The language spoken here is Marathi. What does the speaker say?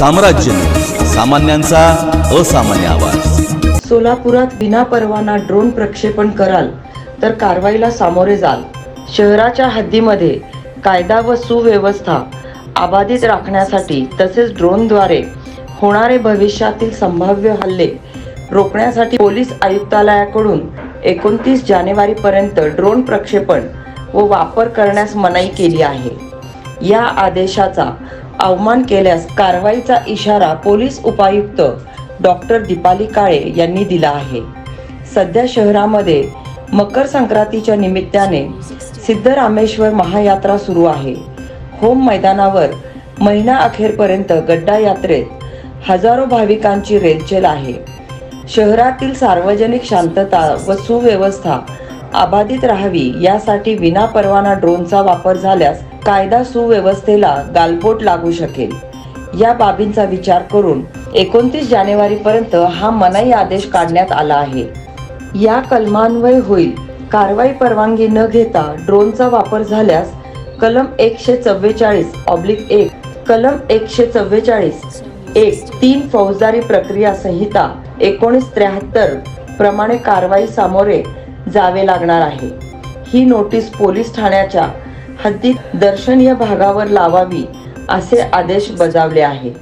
साम्राज्य. सामान्यांचा असामान्य आवाज. सोलापुरात विनापरवाना ड्रोन प्रक्षेपण कराल तर कारवाईला सामोरे जाल. शहराच्या हद्दीमध्ये कायदा व सुव्यवस्था अबाधित राखण्यासाठी तसेच ड्रोनद्वारे होणारे भविष्यातील संभाव्य हल्ले रोखण्यासाठी पोलीस आयुक्तालयाकडून एकोणतीस जानेवारीपर्यंत ड्रोन प्रक्षेपण व वापर करण्यास मनाई केली आहे. या आदेशाचा अवमान केल्यास कारवाईचा इशारा पोलीस उपायुक्त डॉक्टर दीपाली काळे यांनी दिला आहे. सध्या शहरामध्ये मकर संक्रांतीच्या निमित्ताने सिद्धरामेश्वर महायात्रा सुरू आहे. होम मैदानावर महिना अखेरपर्यंत गड्डा यात्रेत हजारो भाविकांची रेलचेल आहे. शहरातील सार्वजनिक शांतता व सुव्यवस्था अबाधित राहावी यासाठी विनापरवाना ड्रोनचा वापर झाल्यास कायदा सुव्यवस्थेला गालबोट लागू शकेल. या बाबींचा विचार करून एकोणतीस जानेवारीपर्यंत हा मनाई आदेश काढण्यात आला आहे. या कलमान्वय होईल. कारवाई परवानगी न घेता ड्रोनचा वापर झाल्यास कलम एकशे चव्वेचाळीस ऑब्लिक एक कलम एकशे चव्वेचाळीस एक तीन फौजदारी प्रक्रिया संहिता एकोणीस त्र्याहत्तर प्रमाणे कारवाई सामोरे जावे लागणार आहे. ही नोटीस पोलीस ठाण्याच्या हद्दीत दर्शनीय भागावर लावावी असे आदेश बजावले आहेत.